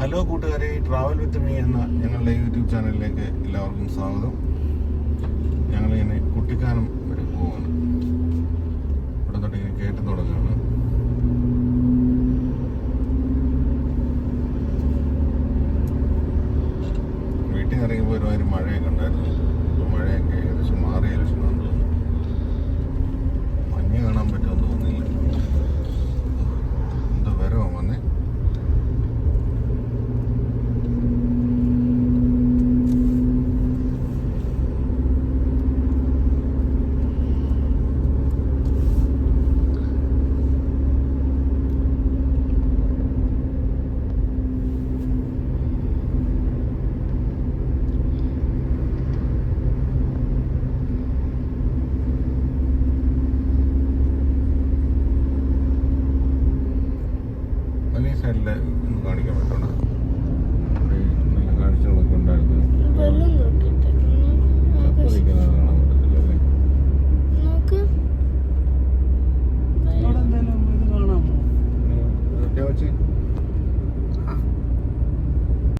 Hello കൂട്ടുകാരെ travel with me എന്ന ഞങ്ങളുടെ യൂട്യൂബ് ചാനലിലേക്ക് എല്ലാവർക്കും സ്വാഗതം. ഞങ്ങളിങ്ങനെ കുട്ടിക്കാനം വരെ പോവാണ്. ഇവിടെ തൊട്ട് ഇങ്ങനെ കേട്ട് തുടങ്ങുകയാണ് വീട്ടിൽ നിന്ന് ഇറങ്ങിയപ്പോൾ ഒരുമാതിരി മഴയൊക്കെ ഉണ്ടായിരുന്നു. മഴയൊക്കെ ഈ സൈഡിൽ ഒന്ന് കാണിക്കാൻ പറ്റണം നല്ല കാഴ്ചകളൊക്കെ ഉണ്ടായിരുന്നു. കാണാൻ പറ്റത്തില്ലല്ലേ നോക്ക്.